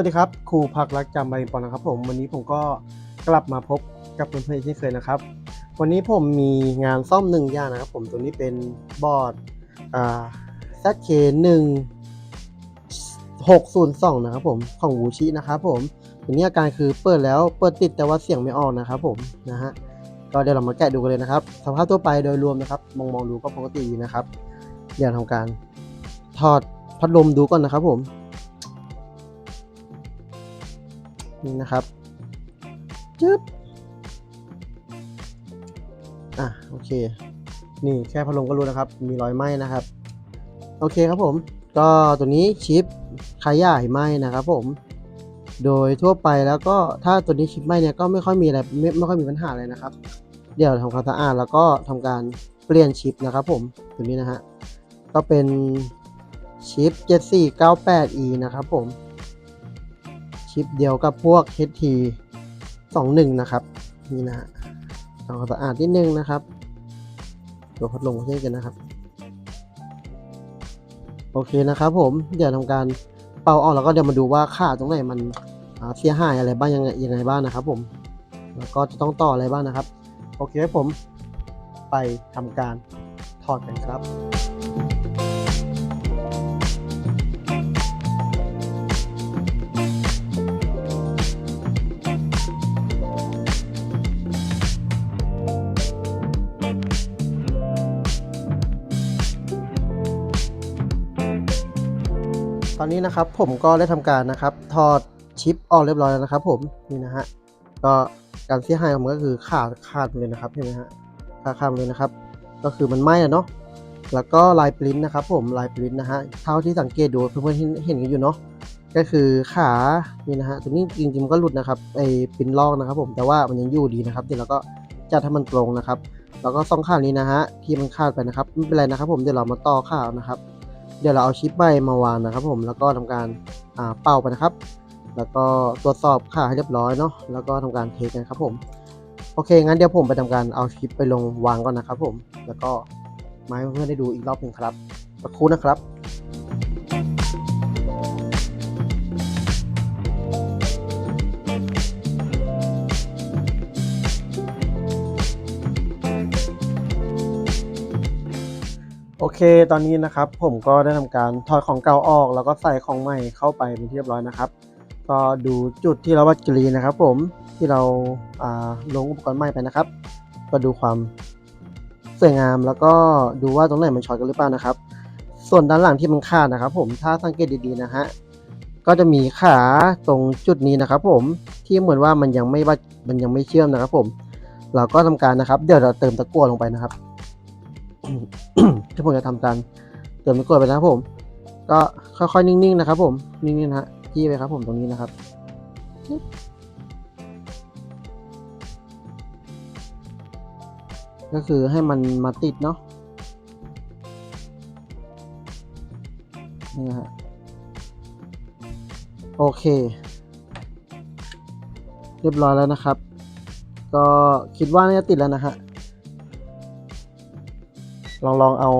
วัสดีครับครูพักรักจำใบปอนนะครับผมวันนี้ผมก็กลับมาพบกับเพื่อนๆเช่นเคยนะครับ วันนี้ผมมีงานซ่อมหนึ่งอย่างนะครับ ผมตัวนี้เป็นบอร์ดอ่า ZK 1 602นะครับผมของวูชินะครับผมตัวนี้อาการคือเปิดแล้วเปิดติดแต่ว่าเสียงไม่ออกนะครับผมนะฮะก็เดี๋ยวเรามาแกะดูกันเลยนะครับสภาพทั่วไปโดยรวมนะครับ มองมองดูก็ปกติดีนะครับ เดี๋ยวทำการถอดพัดลมดูก่อนนะครับผม นี่นะครับจึ๊บอะโอเค นี่แค่พัดลมก็รู้นะครับ มีรอยไหม้นะครับ โอเคครับผม ก็ตัวนี้ชิปขยายไหม้นะครับผม โดยทั่วไปแล้วก็ถ้าตัวนี้ชิปไหม้เนี่ยก็ไม่ค่อยมีอะไรไม่ไม่ค่อยมีปัญหาเลยนะครับ เดี๋ยวทำความสะอาดแล้วก็ทำการเปลี่ยนชิปนะครับผมตัวนี้นะฮะก็เป็นชิป 7498E นะครับผม ชิปเดียวกับพวก HT 21 นะครับ นี่นะฮะทำความสะอาดนิดนึงนะครับตัวพัดลมเช่นกันนะครับ โอเคนะครับผม เดี๋ยวทำการเป่าออกแล้วก็เดี๋ยวมาดูว่าขาตรงไหนมันเสียหายอะไรบ้างยังไงยังไงบ้างนะครับ ผม แล้วก็จะต้องต่ออะไรบ้างนะครับ โอเคครับผมไปทำการถอดกันครับ ตอนนี้นะครับผมก็ได้ทำการนะครับถอดชิปออกเรียบร้อยแล้วนะครับ ผมนี่นะฮะก็การเสียหายของมันก็คือขาดขาดเลยนะครับเห็นไหมฮะขาดขาดเลยนะครับ ก็คือมันไหม้อะเนาะแล้วก็ลายปริ้นนะครับ ผมลายปริ้นนะฮะเท่าที่สังเกตดูเพื่อนๆเห็นเห็นกันอยู่เนาะก็คือขานี่นะฮะตรงนี้จริงๆมันก็หลุดนะครับไอ้ปริ้นลอกนะครับ ผมแต่ว่ามันยังอยู่ดีนะครับเดี๋ยวเราก็จัดให้มันตรงนะครับ แล้วก็สองข้างนี้นะฮะที่มันขาดไปนะครับไม่เป็นไรนะครับ ผมเดี๋ยวเรามาต่อข้าวนะครับ เดี๋ยวเราเอาชิปใบมาวางนะครับ ผมแล้วก็ทำการเป่าไปนะครับ แล้วก็ตรวจสอบค่าให้เรียบร้อยเนาะแล้วก็ทำการเทสกันครับผมโอเค งั้นเดี๋ยวผมไปทำการเอาชิปไปลงวางก่อนนะครับผม แล้วก็มาให้เพื่อนๆได้ดูอีกรอบหนึ่งครับสักครู่นะครับ โอเค ตอนนี้นะครับผมก็ได้ทำการถอดของเก่าออก แล้วก็ใส่ของใหม่เข้าไปเป็นที่เรียบร้อยนะครับ ก็ดูจุดที่เราวัดกรีนะครับ ผมที่เราลงอุปกรณ์ใหม่ไปนะครับ ก็ดูความสวยงามแล้วก็ดูว่าตรงไหนมันช็อตกันหรือเปล่านะครับ ส่วนด้านหลังที่มันขาดนะครับ ผมถ้าสังเกตดีๆนะฮะก็จะมีขาตรงจุดนี้นะครับ ผมที่เหมือนว่ามันยังไม่ว่ามันยังไม่เชื่อมนะครับ ผม เราก็ทำการนะครับ เดี๋ยวเราเติมตะกั่วลงไปนะครับ ที่ผมจะทำการเติมตะกั่วไปนะครับผม ก็ค่อยๆ นิ่งๆ นะครับ ผม นิ่งๆนะฮะที่ไปครับผมตรงนี้นะครับก็คือให้มันมาติดเนาะนี่ฮะโอเค เรียบร้อยแล้วนะครับ ก็คิดว่าน่าจะติดแล้วนะฮะ ลองลองเอา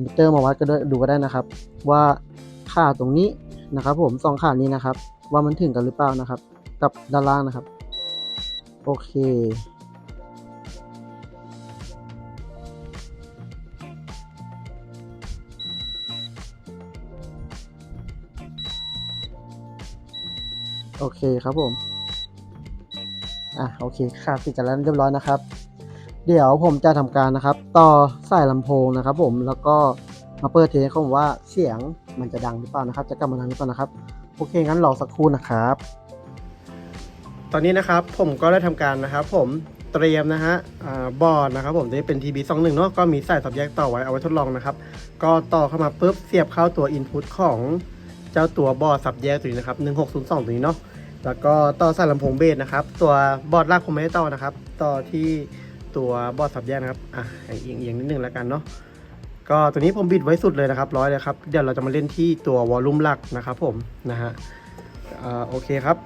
มิเตอร์มาวัดก็ด้ดูก็ได้นะครับ ว่าค่าตรงนี้นะครับ ผมสองค่านี้นะครับ ว่ามันถึงกันหรือเปล่านะครับ กับด้านล่างนะครับ โอเคโอเคครับผม อะโอเคค่าติดกันแล้วเรียบร้อยนะครับ เดี๋ยวผมจะทำการนะครับ ต่อสายลำโพงนะครับ ผมแล้วก็มาเปิดเทสเขาบอกว่าเสียงมันจะดังหรือเปล่านะครับ จะกลับมาดังหรือเปล่านะครับโอเคงั้นรอสักครู่นะครับ ตอนนี้นะครับผมก็ได้ทำการนะครับ ผมเตรียมนะฮะบอร์ดนะครับผมจะเป็น TB 2 1 เนาะก็มีสายสับแยกต่อไว้เอาไว้ทดลองนะครับ ก็ต่อเข้ามาปุ๊บเสียบเข้าตัว Input ของเจ้าตัวบอร์ดสับแยกตัวนี้นะครับ 1602 ตัวนี้เนาะแล้วก็ต่อสายลำโพงเบสนะครับ ตัวบอร์ดลากผมไม่ได้ต่อนะครับ ต่อที่ ตัวบอดสับแยกนะครับอะเอียงเอียงนิดนึงแล้วกันเนาะก็ตัวนี้ผมบิดไว้สุดเลยนะครับร้อยเลยครับเดี๋ยวเราจะมาเล่นที่ตัววอลลุ่มหลักนะครับผมนะฮะอ่าโอเคครับ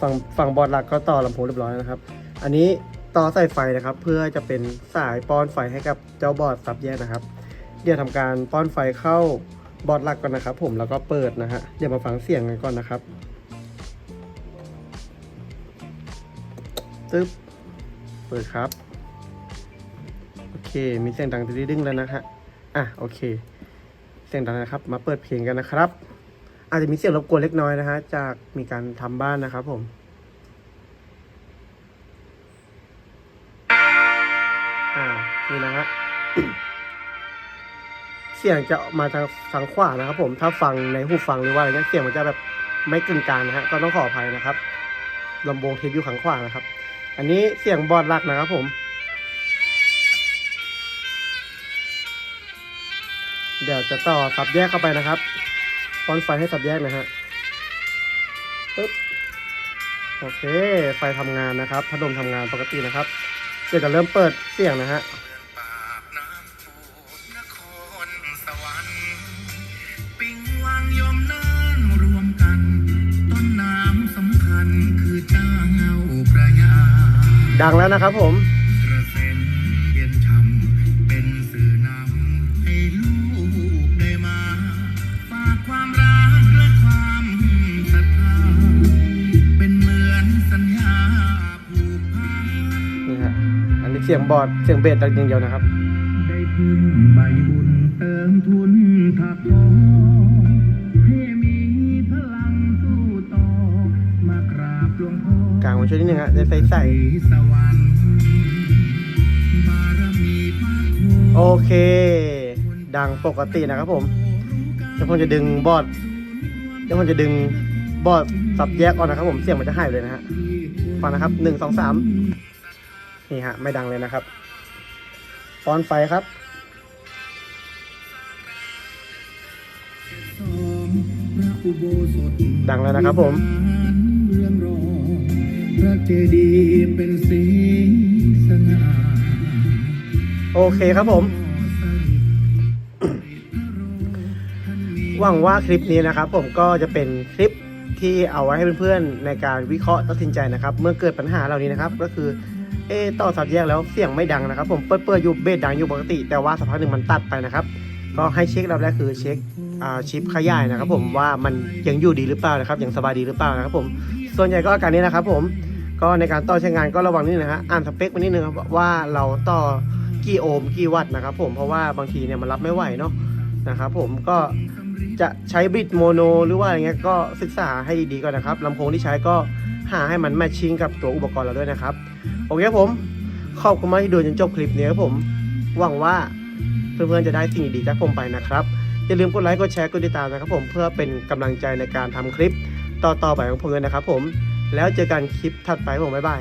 ฝั่งฝั่งบอร์ดหลักก็ต่อลำโพงเรียบร้อยนะครับ อันนี้ต่อสายไฟนะครับ เพื่อจะเป็นสายป้อนไฟให้กับเจ้าบอร์ดซับแยกนะครับ เดี๋ยวทำการป้อนไฟเข้าบอร์ดหลักก่อนนะครับ ผมแล้วก็เปิดนะฮะเดี๋ยวมาฟังเสียงกันก่อนนะครับตึ๊บเปิดครับ มีเสียงดังดึงแล้วนะฮะอะโอเค เสียงดังนะครับ มาเปิดเพลงกันนะครับ อาจจะมีเสียงรบกวนเล็กน้อยนะฮะจากมีการทำบ้านนะครับผมอ่านี่นะฮะเสียงจะมาทางทางขวานะครับ ผมถ้าฟังในหูฟังหรือว่าอะไรเงี้ยเสียงมันจะแบบไม่กึ่งกลางนะฮะก็ต้องขออภัยนะครับลำโพงเทปอยู่ข้างขวานะครับ อันนี้เสียงบอดลักนะครับผม เดี๋ยวจะต่อสับแยกเข้าไปนะครับป้อนไฟให้สับแยกนะฮะปึ๊บโอเค ไฟทำงานนะครับ พัดลมทำงานปกตินะครับ เดี๋ยวจะเริ่มเปิดเสียงนะฮะปากน้ำโพนครสว เสียงบอร์ดเสียงเบสดังอย่างเดียวนะครับได้พึ่งใบบุญเติมทุนถักทอให้มีพลังสู้ต่อมากราบหลวงพ่อกลางมาช่วยนิดนึงฮะได้ใส่ใส่สวรรค์บารมีพระโคโอเค ดังปกตินะครับผมเดี๋ยวผมจะดึงบอร์ดเดี๋ยวผมจะดึงบอร์ดสับแยกออกนะครับผมเสียงมันจะหายเลยนะฮะฟังนะครับหนึ่งสองสาม นี่ฮะ ไม่ดังเลยนะครับออนไฟครับสองพระอุโบสถดังแล้วนะครับผมเรืองรองพระเจดีย์เป็นสีสง่าโอเคครับผม หวังว่าคลิปนี้นะครับ ผมก็จะเป็นคลิปที่เอาไว้ให้เพื่อนๆในการวิเคราะห์ตัดสินใจนะครับ เมื่อเกิดปัญหาเหล่านี้นะครับ ก็คือ เอต่อสับแยกแล้วเสียงไม่ดังนะครับ ผมเปิดเปิดอยู่เบสดังอยู่ปกติ แต่ว่าสักพักหนึ่งมันตัดไปนะครับ ก็ให้เช็ครอบแรกคือเช็คอ่าชิปขยายนะครับ ผมว่ามันยังอยู่ดีหรือเปล่านะครับยังสบายดีหรือเปล่านะครับ ผมส่วนใหญ่ก็อาการนี้นะครับ ผมก็ในการต่อใช้งานก็ระวังนิดนึงฮะอ่านสเปคไว้นิดนึงครับว่าเราต่อกี่โอห์มกี่วัตต์นะครับผมเพราะว่าบางทีเนี่ยมันรับไม่ไหวเนาะนะครับ ผมก็จะใช้บิตโมโนหรือว่าอะไรเงี้ยก็ศึกษาให้ดีๆก่อนนะครับลำโพงที่ใช้ก็หาให้มันแมทชิ่งกับตัวอุปกรณ์เราด้วยนะครับ โอเคครับผม ขอบคุณมากที่ดูจนจบคลิปนี้ครับผม หวังว่าเพื่อนๆจะได้สิ่งดีๆจากผมไปนะครับ อย่าลืมกดไลค์ กดแชร์ กดติดตามนะครับผม เพื่อเป็นกำลังใจในการทำคลิปต่อๆไปของผมเลยนะครับผม แล้วเจอกันคลิปถัดไปผมบ๊ายบาย